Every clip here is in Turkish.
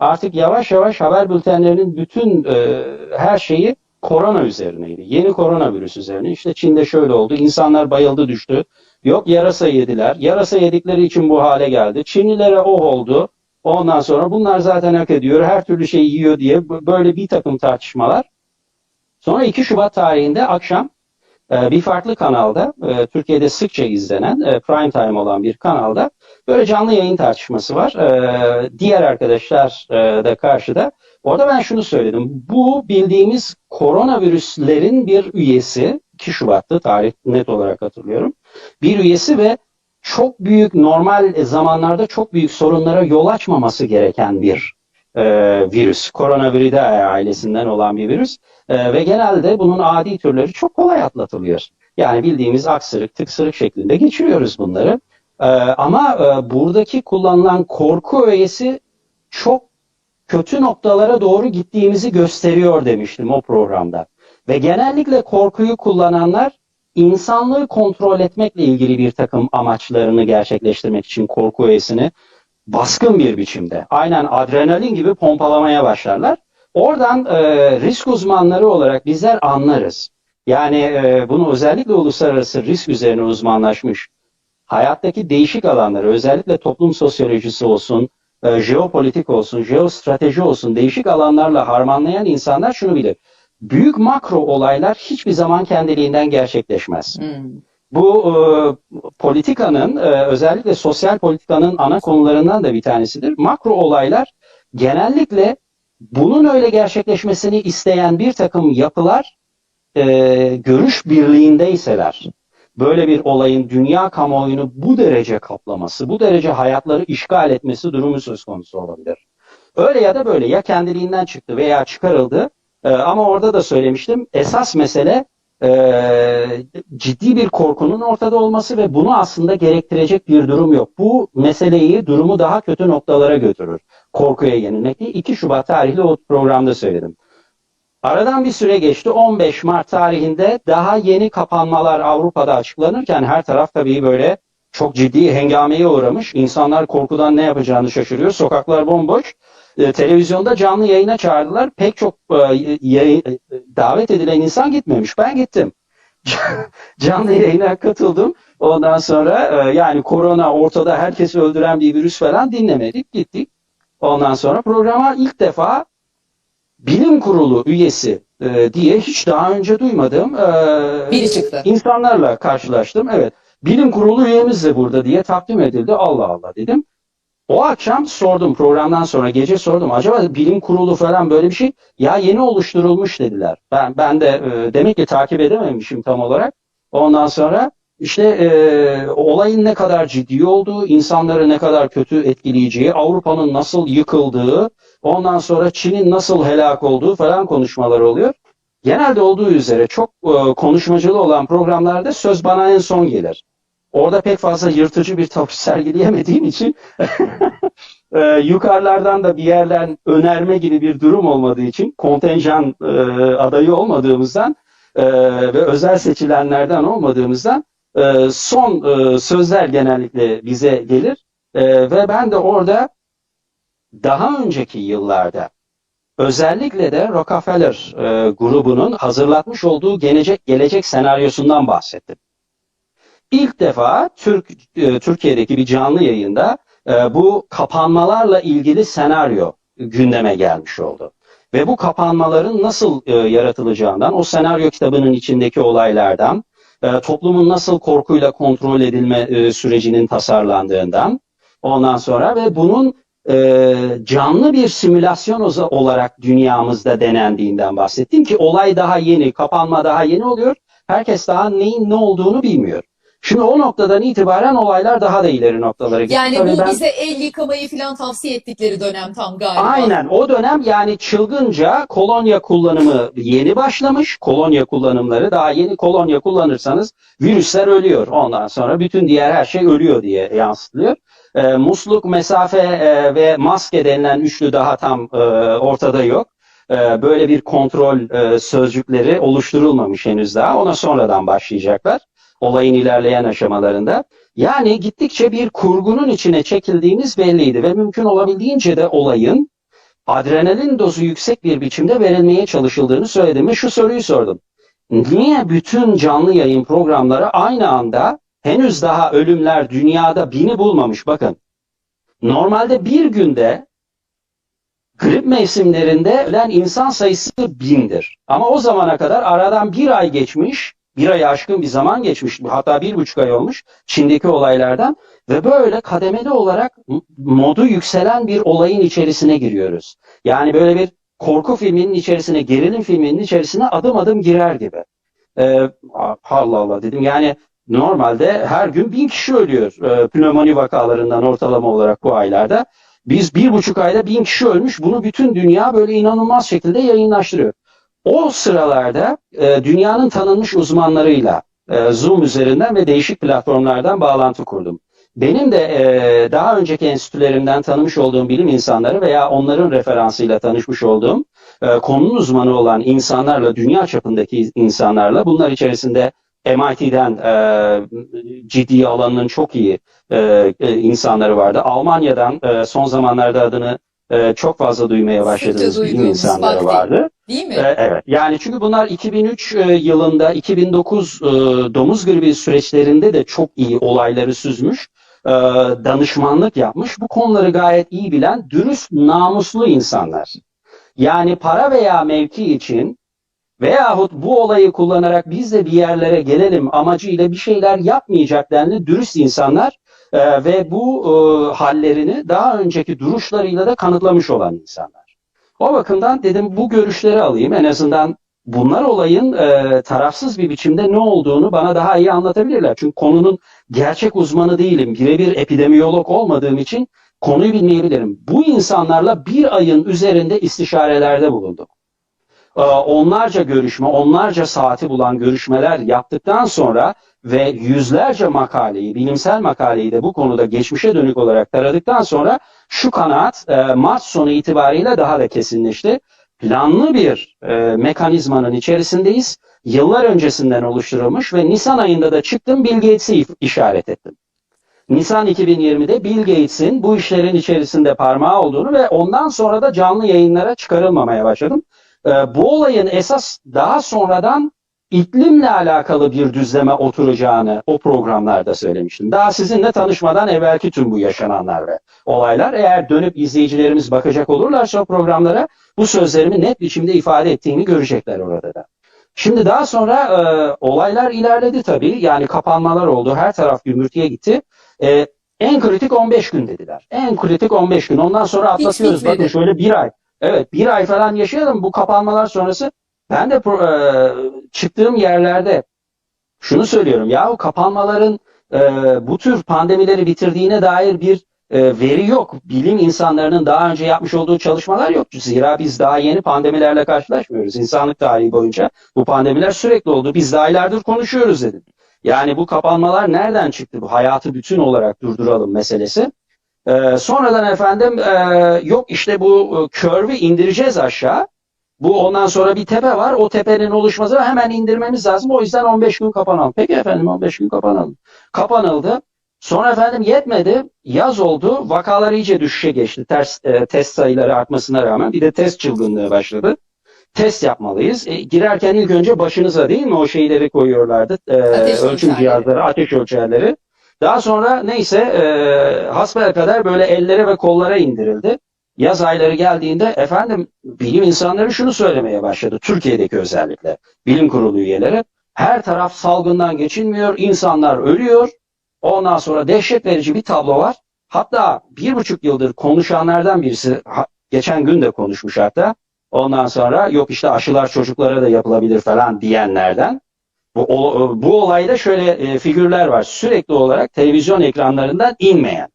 artık yavaş yavaş haber bültenlerinin bütün e, her şeyi korona üzerineydi. Yeni koronavirüs üzerine. İşte Çin'de şöyle oldu. İnsanlar bayıldı düştü. Yok yarasa yediler. Yarasa yedikleri için bu hale geldi. Çinlilere o oldu. Ondan sonra bunlar zaten hak ediyor. Her türlü şeyi yiyor diye böyle bir takım tartışmalar. Sonra 2 Şubat tarihinde akşam e, bir farklı kanalda, e, Türkiye'de sıkça izlenen, e, prime time olan bir kanalda böyle canlı yayın tartışması var. Diğer arkadaşlar da karşıda. Orada ben şunu söyledim. Bu bildiğimiz koronavirüslerin bir üyesi, 2 Şubat'ta tarih net olarak hatırlıyorum. Bir üyesi ve çok büyük normal zamanlarda çok büyük sorunlara yol açmaması gereken bir e, virüs. Koronavirüde ailesinden olan bir virüs. E, ve genelde bunun adi türleri çok kolay atlatılıyor. Yani bildiğimiz aksırık, tıksırık şeklinde geçiriyoruz bunları. E, ama e, buradaki kullanılan korku öğesi çok kötü noktalara doğru gittiğimizi gösteriyor demiştim o programda. Ve genellikle korkuyu kullananlar insanlığı kontrol etmekle ilgili bir takım amaçlarını gerçekleştirmek için korku öğesini baskın bir biçimde aynen adrenalin gibi pompalamaya başlarlar. Oradan e, risk uzmanları olarak bizler anlarız. Yani e, bunu özellikle uluslararası risk üzerine uzmanlaşmış hayattaki değişik alanları özellikle toplum sosyolojisi olsun, e, jeopolitik olsun, jeostrateji olsun değişik alanlarla harmanlayan insanlar şunu bilir. Büyük makro olaylar hiçbir zaman kendiliğinden gerçekleşmez. Hmm. Bu e, politikanın e, özellikle sosyal politikanın ana konularından da bir tanesidir. Makro olaylar genellikle bunun öyle gerçekleşmesini isteyen bir takım yapılar e, görüş birliğindeyseler, böyle bir olayın dünya kamuoyunu bu derece kaplaması, bu derece hayatları işgal etmesi durumu söz konusu olabilir. Öyle ya da böyle ya kendiliğinden çıktı veya çıkarıldı e, ama orada da söylemiştim esas mesele e, ciddi bir korkunun ortada olması ve bunu aslında gerektirecek bir durum yok. Bu meseleyi, durumu daha kötü noktalara götürür. Korkuya yenilmek değil. 2 Şubat tarihli o programda söyledim. Aradan bir süre geçti. 15 Mart tarihinde daha yeni kapanmalar Avrupa'da açıklanırken her taraf tabii böyle çok ciddi hengameye uğramış. İnsanlar korkudan ne yapacağını şaşırıyor. Sokaklar bomboş. E, televizyonda canlı yayına çağırdılar. Pek çok e, yayın, e, davet edilen insan gitmemiş. Ben gittim. canlı yayına katıldım. Ondan sonra e, yani korona ortada herkesi öldüren bir virüs falan dinlemedik. Gittik. Ondan sonra programa ilk defa bilim kurulu üyesi e, diye hiç daha önce duymadığım e, biri çıktı. insanlarla karşılaştım. Evet. Bilim kurulu üyemiz de burada diye takdim edildi. Allah Allah dedim. O akşam sordum programdan sonra gece sordum. Acaba bilim kurulu falan böyle bir şey ya yeni oluşturulmuş dediler. Ben ben de e, demek ki takip edememişim tam olarak. Ondan sonra işte e, olayın ne kadar ciddi olduğu, insanları ne kadar kötü etkileyeceği, Avrupa'nın nasıl yıkıldığı, ondan sonra Çin'in nasıl helak olduğu falan konuşmalar oluyor. Genelde olduğu üzere çok e, konuşmacılı olan programlarda söz bana en son gelir. Orada pek fazla yırtıcı bir tavır sergileyemediğim için e, yukarılardan da bir yerden önerme gibi bir durum olmadığı için kontenjan e, adayı olmadığımızdan e, ve özel seçilenlerden olmadığımızdan e, son e, sözler genellikle bize gelir e, ve ben de orada daha önceki yıllarda özellikle de Rockefeller e, grubunun hazırlatmış olduğu gelecek gelecek senaryosundan bahsettim. İlk defa Türk e, Türkiye'deki bir canlı yayında e, bu kapanmalarla ilgili senaryo gündeme gelmiş oldu. Ve bu kapanmaların nasıl e, yaratılacağından, o senaryo kitabının içindeki olaylardan, e, toplumun nasıl korkuyla kontrol edilme e, sürecinin tasarlandığından, ondan sonra ve bunun e, canlı bir simülasyon olarak dünyamızda denendiğinden bahsettim ki olay daha yeni, kapanma daha yeni oluyor. Herkes daha neyin ne olduğunu bilmiyor. Şimdi o noktadan itibaren olaylar daha da ileri noktalara gitti. Yani Tabii bu ben... bize el yıkamayı falan tavsiye ettikleri dönem tam galiba. Aynen o dönem yani çılgınca kolonya kullanımı yeni başlamış. Kolonya kullanımları daha yeni kolonya kullanırsanız virüsler ölüyor. Ondan sonra bütün diğer her şey ölüyor diye yansıtılıyor. E, musluk, mesafe e, ve maske denilen üçlü daha tam e, ortada yok. E, böyle bir kontrol e, sözcükleri oluşturulmamış henüz daha. Ona sonradan başlayacaklar olayın ilerleyen aşamalarında. Yani gittikçe bir kurgunun içine çekildiğimiz belliydi ve mümkün olabildiğince de olayın adrenalin dozu yüksek bir biçimde verilmeye çalışıldığını söyledim ve şu soruyu sordum. Niye bütün canlı yayın programları aynı anda henüz daha ölümler dünyada bini bulmamış bakın. Normalde bir günde grip mevsimlerinde ölen insan sayısı bindir. Ama o zamana kadar aradan bir ay geçmiş, bir ay aşkın bir zaman geçmiş, hatta bir buçuk ay olmuş Çin'deki olaylardan ve böyle kademeli olarak modu yükselen bir olayın içerisine giriyoruz. Yani böyle bir korku filminin içerisine, gerilim filminin içerisine adım adım girer gibi. Ee, Allah Allah dedim yani normalde her gün bin kişi ölüyor e, pnömoni vakalarından ortalama olarak bu aylarda. Biz bir buçuk ayda bin kişi ölmüş. Bunu bütün dünya böyle inanılmaz şekilde yayınlaştırıyor. O sıralarda e, dünyanın tanınmış uzmanlarıyla e, Zoom üzerinden ve değişik platformlardan bağlantı kurdum. Benim de e, daha önceki enstitülerimden tanımış olduğum bilim insanları veya onların referansıyla tanışmış olduğum e, konunun uzmanı olan insanlarla, dünya çapındaki insanlarla bunlar içerisinde MIT'den e, ciddi alanının çok iyi e, e, insanları vardı. Almanya'dan e, son zamanlarda adını e, çok fazla duymaya başladığınız Sıkça bilim insanları Vakti. vardı. Değil mi? E, evet. Yani çünkü bunlar 2003 e, yılında 2009 e, domuz gribi süreçlerinde de çok iyi olayları süzmüş. e, danışmanlık yapmış. Bu konuları gayet iyi bilen dürüst, namuslu insanlar. Yani para veya mevki için veyahut bu olayı kullanarak biz de bir yerlere gelelim amacıyla bir şeyler yapmayacak denli dürüst insanlar e, ve bu e, hallerini daha önceki duruşlarıyla da kanıtlamış olan insanlar. O bakımdan dedim bu görüşleri alayım en azından bunlar olayın e, tarafsız bir biçimde ne olduğunu bana daha iyi anlatabilirler. Çünkü konunun gerçek uzmanı değilim. Birebir epidemiyolog olmadığım için konuyu bilmeyebilirim. Bu insanlarla bir ayın üzerinde istişarelerde bulundum. Ee, Onlarca görüşme, onlarca saati bulan görüşmeler yaptıktan sonra ve yüzlerce makaleyi, bilimsel makaleyi de bu konuda geçmişe dönük olarak taradıktan sonra şu kanaat e, Mart sonu itibariyle daha da kesinleşti. Planlı bir e, mekanizmanın içerisindeyiz. Yıllar öncesinden oluşturulmuş ve Nisan ayında da çıktım Bill Gates'i işaret ettim. Nisan 2020'de Bill Gates'in bu işlerin içerisinde parmağı olduğunu ve ondan sonra da canlı yayınlara çıkarılmamaya başladım. Ee, bu olayın esas daha sonradan iklimle alakalı bir düzleme oturacağını o programlarda söylemiştim. Daha sizinle tanışmadan evvelki tüm bu yaşananlar ve olaylar eğer dönüp izleyicilerimiz bakacak olurlarsa o programlara bu sözlerimi net biçimde ifade ettiğini görecekler orada da. Şimdi daha sonra e, olaylar ilerledi tabii. Yani kapanmalar oldu. Her taraf gümürtüye gitti. E, en kritik 15 gün dediler. En kritik 15 gün. Ondan sonra atlatıyoruz. Bakın şöyle bir ay. Evet bir ay falan yaşayalım bu kapanmalar sonrası. Ben de e, çıktığım yerlerde şunu söylüyorum. Yahu kapanmaların e, bu tür pandemileri bitirdiğine dair bir e, veri yok. Bilim insanlarının daha önce yapmış olduğu çalışmalar yok. Zira biz daha yeni pandemilerle karşılaşmıyoruz. İnsanlık tarihi boyunca bu pandemiler sürekli oldu. Biz de aylardır konuşuyoruz dedim. Yani bu kapanmalar nereden çıktı? Bu hayatı bütün olarak durduralım meselesi. Ee, sonradan efendim e, yok işte bu e, indireceğiz aşağı. Bu ondan sonra bir tepe var. O tepenin oluşması hemen indirmemiz lazım. O yüzden 15 gün kapanalım. Peki efendim 15 gün kapanalım. Kapanıldı. Sonra efendim yetmedi. Yaz oldu. Vakalar iyice düşüşe geçti. Ters e, test sayıları artmasına rağmen bir de test çılgınlığı başladı. Test yapmalıyız. E, girerken ilk önce başınıza değil mi o şeyleri koyuyorlardı. E, Ateş ölçüm ölçerleri. cihazları, ateş ölçerleri. Daha sonra neyse e, hasbelkader böyle ellere ve kollara indirildi. Yaz ayları geldiğinde efendim bilim insanları şunu söylemeye başladı. Türkiye'deki özellikle bilim kurulu üyeleri. Her taraf salgından geçilmiyor, insanlar ölüyor. Ondan sonra dehşet verici bir tablo var. Hatta bir buçuk yıldır konuşanlardan birisi geçen gün de konuşmuş hatta. Ondan sonra yok işte aşılar çocuklara da yapılabilir falan diyenlerden. Bu, o- bu olayda şöyle e, figürler var. Sürekli olarak televizyon ekranlarından inmeyen.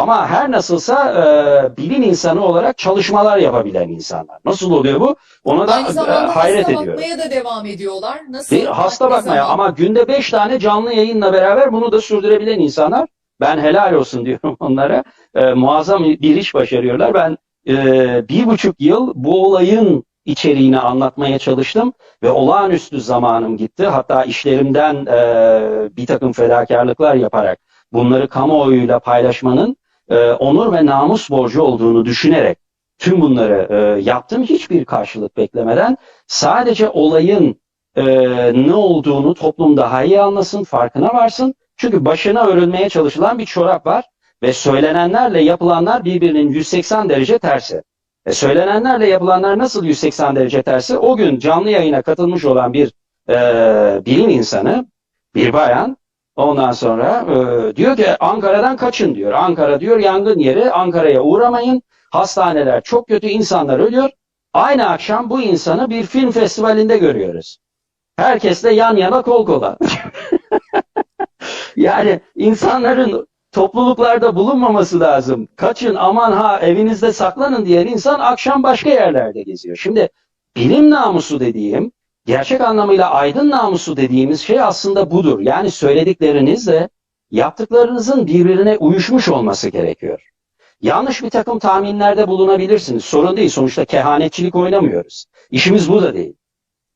Ama her nasılsa e, bilim insanı olarak çalışmalar yapabilen insanlar. Nasıl oluyor bu? Ona da Aynı e, hayret hasta ediyorum. bakmaya da devam ediyorlar. Nasıl? Bir hasta bakmaya zaman? ama günde 5 tane canlı yayınla beraber bunu da sürdürebilen insanlar. Ben helal olsun diyorum onlara. E, muazzam bir iş başarıyorlar. Ben e, bir buçuk yıl bu olayın içeriğini anlatmaya çalıştım ve olağanüstü zamanım gitti. Hatta işlerimden e, bir takım fedakarlıklar yaparak bunları kamuoyuyla paylaşmanın e, onur ve namus borcu olduğunu düşünerek tüm bunları e, yaptım hiçbir karşılık beklemeden sadece olayın e, ne olduğunu toplum daha iyi anlasın, farkına varsın. Çünkü başına örülmeye çalışılan bir çorap var ve söylenenlerle yapılanlar birbirinin 180 derece tersi. E, söylenenlerle yapılanlar nasıl 180 derece tersi? O gün canlı yayına katılmış olan bir e, bilim insanı, bir bayan, ondan sonra e, diyor ki Ankara'dan kaçın diyor. Ankara diyor yangın yeri, Ankara'ya uğramayın. Hastaneler çok kötü, insanlar ölüyor. Aynı akşam bu insanı bir film festivalinde görüyoruz. Herkesle yan yana kol kola. yani insanların topluluklarda bulunmaması lazım. Kaçın aman ha evinizde saklanın diyen insan akşam başka yerlerde geziyor. Şimdi bilim namusu dediğim, gerçek anlamıyla aydın namusu dediğimiz şey aslında budur. Yani söylediklerinizle yaptıklarınızın birbirine uyuşmuş olması gerekiyor. Yanlış bir takım tahminlerde bulunabilirsiniz. Sorun değil. Sonuçta kehanetçilik oynamıyoruz. İşimiz bu da değil.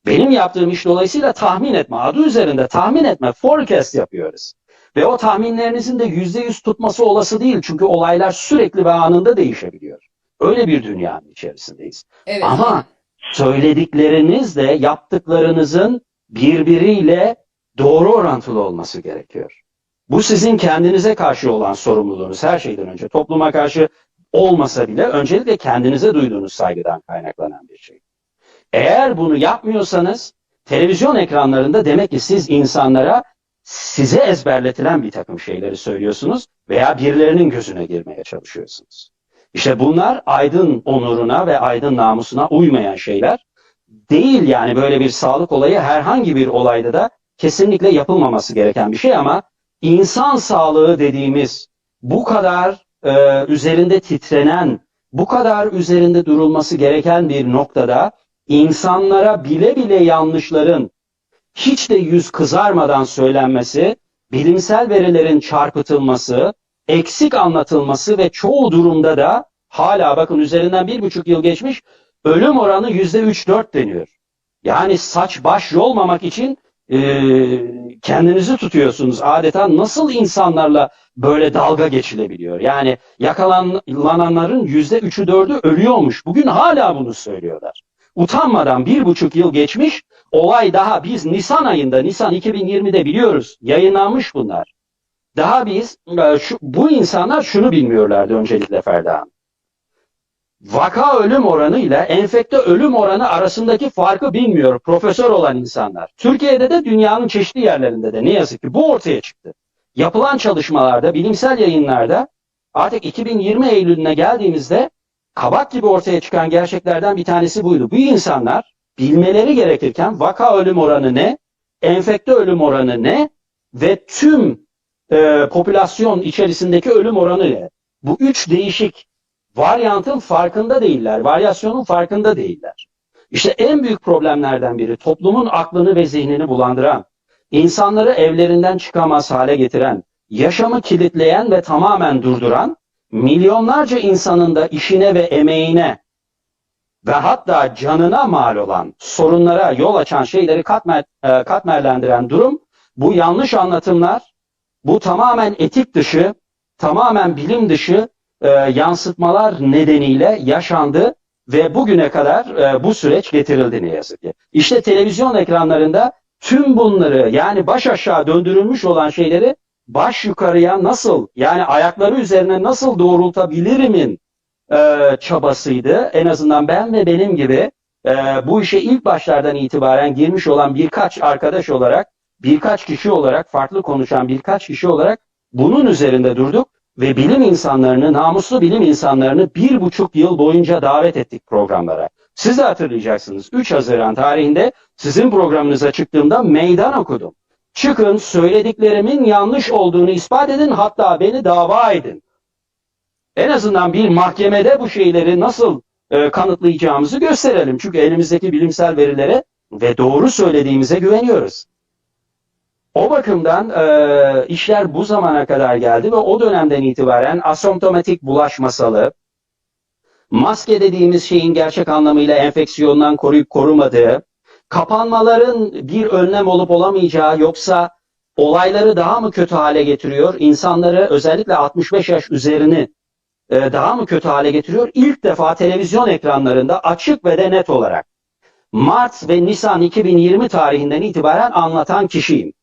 Benim yaptığım iş dolayısıyla tahmin etme, adı üzerinde tahmin etme, forecast yapıyoruz. Ve o tahminlerinizin de yüzde yüz tutması olası değil. Çünkü olaylar sürekli ve anında değişebiliyor. Öyle bir dünyanın içerisindeyiz. Evet. Ama söylediklerinizle yaptıklarınızın birbiriyle doğru orantılı olması gerekiyor. Bu sizin kendinize karşı olan sorumluluğunuz her şeyden önce. Topluma karşı olmasa bile öncelikle kendinize duyduğunuz saygıdan kaynaklanan bir şey. Eğer bunu yapmıyorsanız televizyon ekranlarında demek ki siz insanlara size ezberletilen bir takım şeyleri söylüyorsunuz veya birilerinin gözüne girmeye çalışıyorsunuz. İşte bunlar aydın onuruna ve aydın namusuna uymayan şeyler değil yani. Böyle bir sağlık olayı herhangi bir olayda da kesinlikle yapılmaması gereken bir şey ama insan sağlığı dediğimiz bu kadar e, üzerinde titrenen, bu kadar üzerinde durulması gereken bir noktada insanlara bile bile yanlışların hiç de yüz kızarmadan söylenmesi, bilimsel verilerin çarpıtılması, eksik anlatılması ve çoğu durumda da hala bakın üzerinden bir buçuk yıl geçmiş ölüm oranı yüzde üç dört deniyor. Yani saç baş yolmamak için e, kendinizi tutuyorsunuz. Adeta nasıl insanlarla böyle dalga geçilebiliyor? Yani yakalananların yüzde üçü dördü ölüyormuş. Bugün hala bunu söylüyorlar. Utanmadan bir buçuk yıl geçmiş, olay daha biz Nisan ayında, Nisan 2020'de biliyoruz, yayınlanmış bunlar. Daha biz, e, şu, bu insanlar şunu bilmiyorlardı öncelikle Ferda Hanım. Vaka ölüm oranı ile enfekte ölüm oranı arasındaki farkı bilmiyor profesör olan insanlar. Türkiye'de de dünyanın çeşitli yerlerinde de ne yazık ki bu ortaya çıktı. Yapılan çalışmalarda, bilimsel yayınlarda artık 2020 Eylül'üne geldiğimizde kabak gibi ortaya çıkan gerçeklerden bir tanesi buydu. Bu insanlar bilmeleri gerekirken vaka ölüm oranı ne, enfekte ölüm oranı ne ve tüm e, popülasyon içerisindeki ölüm oranı ne? Bu üç değişik varyantın farkında değiller, varyasyonun farkında değiller. İşte en büyük problemlerden biri toplumun aklını ve zihnini bulandıran, insanları evlerinden çıkamaz hale getiren, yaşamı kilitleyen ve tamamen durduran, milyonlarca insanın da işine ve emeğine ve hatta canına mal olan sorunlara yol açan şeyleri katmer, e, katmerlendiren durum bu yanlış anlatımlar, bu tamamen etik dışı, tamamen bilim dışı e, yansıtmalar nedeniyle yaşandı ve bugüne kadar e, bu süreç getirildi ne yazık ki. İşte televizyon ekranlarında tüm bunları yani baş aşağı döndürülmüş olan şeyleri baş yukarıya nasıl yani ayakları üzerine nasıl doğrultabilirimin e, çabasıydı. En azından ben ve benim gibi e, bu işe ilk başlardan itibaren girmiş olan birkaç arkadaş olarak, birkaç kişi olarak, farklı konuşan birkaç kişi olarak bunun üzerinde durduk ve bilim insanlarını, namuslu bilim insanlarını bir buçuk yıl boyunca davet ettik programlara. Siz de hatırlayacaksınız. 3 Haziran tarihinde sizin programınıza çıktığımda meydan okudum. Çıkın söylediklerimin yanlış olduğunu ispat edin hatta beni dava edin. En azından bir mahkemede bu şeyleri nasıl e, kanıtlayacağımızı gösterelim. Çünkü elimizdeki bilimsel verilere ve doğru söylediğimize güveniyoruz. O bakımdan e, işler bu zamana kadar geldi ve o dönemden itibaren asomptomatik bulaş masalı, maske dediğimiz şeyin gerçek anlamıyla enfeksiyondan koruyup korumadığı, kapanmaların bir önlem olup olamayacağı yoksa olayları daha mı kötü hale getiriyor? İnsanları özellikle 65 yaş üzerini e, daha mı kötü hale getiriyor? İlk defa televizyon ekranlarında açık ve de net olarak Mart ve Nisan 2020 tarihinden itibaren anlatan kişiyim.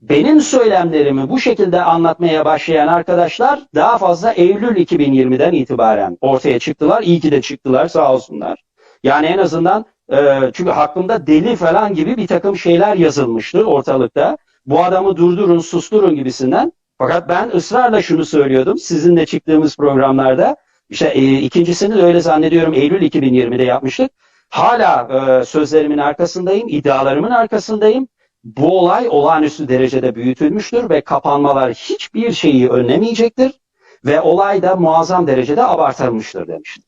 Benim söylemlerimi bu şekilde anlatmaya başlayan arkadaşlar daha fazla Eylül 2020'den itibaren ortaya çıktılar. İyi ki de çıktılar sağ olsunlar. Yani en azından e, çünkü hakkında deli falan gibi bir takım şeyler yazılmıştı ortalıkta. Bu adamı durdurun, susturun gibisinden. Fakat ben ısrarla şunu söylüyordum sizinle çıktığımız programlarda. İşte e, ikincisini de öyle zannediyorum Eylül 2020'de yapmıştık. Hala e, sözlerimin arkasındayım, iddialarımın arkasındayım. Bu olay olağanüstü derecede büyütülmüştür ve kapanmalar hiçbir şeyi önlemeyecektir ve olay da muazzam derecede abartılmıştır demiştim.